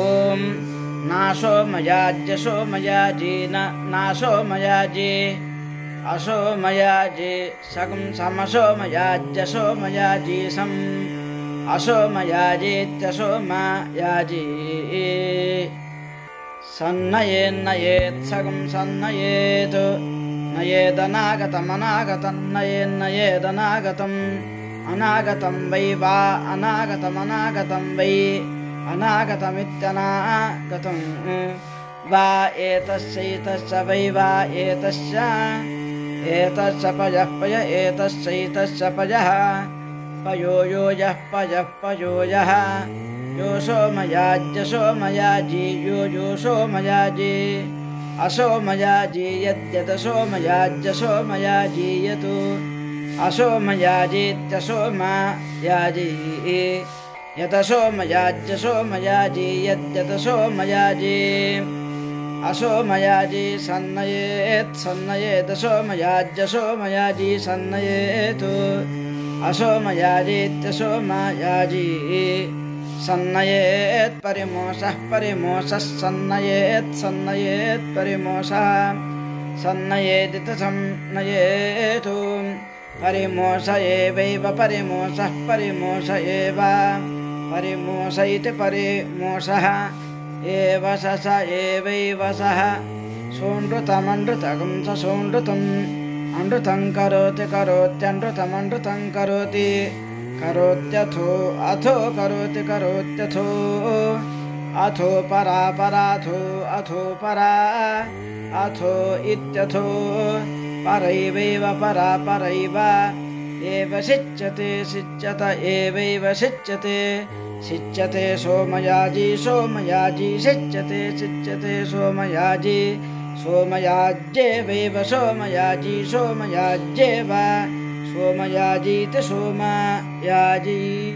ॐ नाशो मयाज्यशो मयाजी न नाशो मयाजी असो मयाजी सगं समसो मयाज्यसो मयाजी सम् असो मयाजीत्यसो मयाजी सन्नयेन्नयेत् सगं सन्नयेत् नयेदनागतमनागतं नयेन्नयेदनागतम् अनागतं वै वा अनागतमनागतं वै अनागतमित्यनागतं वा एतस्यैतस्य वै वा एतस्य? एतस्य पयः पय एतस्यैतस्य पयः। पयो यो यः पयः पयो यः? यो सोमयाज्य सोमयाजी यो यो सोमयाजी असोमयाजी यद्यत सोमयाज्य सोमयाजी यतु असोमयाजीत्यसोमयाजी यत सोमयाज्य सोमयाजी यद्यत सोमयाजी असोमयाजी सन्नयेत् सन्नयेत सोमयाज्य सोमयाजी सन्नयेतु असोमयाजीत्यसोमयाजी सन्नयेत् परिमोषः परिमोषः सन्नयेत् सन्नयेत् परिमोषः सन्नयेदित सन्नयेतु परिमोष एवैव परिमोषः परिमोष एव परिमोष इति परिमोषः एव स स एवैव सः सोऽनृतमनृतकं स सोऽनृतम् अनृतं करोति करोत्यनृतमनृतं करोति करोत्यथो अथो करोति करोत्यथो अथो परा पराथो अथो परा अथो इत्यथो परैवैव परा परैव एव शिच्यते शिच्यत एवैव शिच्यते शिच्यते सोमयाजी सोमयाजी शिच्यते शिच्यते सोमयाजी। सोमयाज्येवैव सोमयाजी सोमयाज्येव सोमयाजीति सोमयाजी